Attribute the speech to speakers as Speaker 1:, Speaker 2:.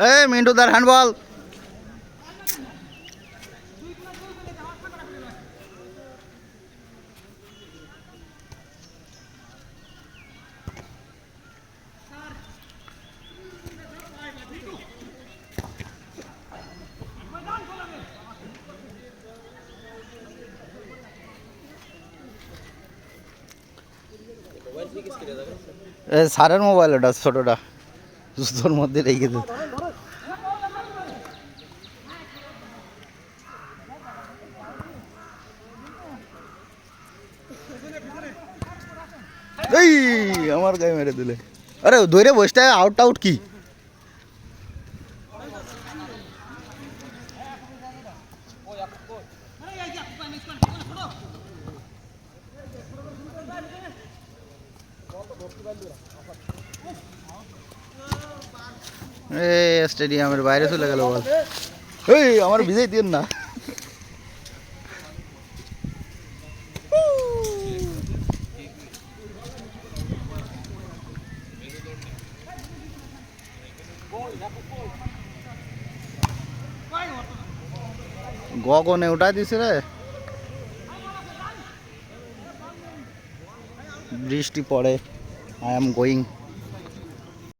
Speaker 1: এ মিন্টু দার হ্যান্ডবল সারের মোবাইল ওটা ছোটটা। জুতোর মধ্যে রেখে দিত এই আমার গায়ে মেরে দিলে আরে দৈরে বসটা আউট আউট কি এ স্টেডিয়ামের বাইরে চলে গেল বল এই আমার ভিজাই দিন না গগনে উঠাই দিছে রে। বৃষ্টি পড়ে আই এম গোয়িং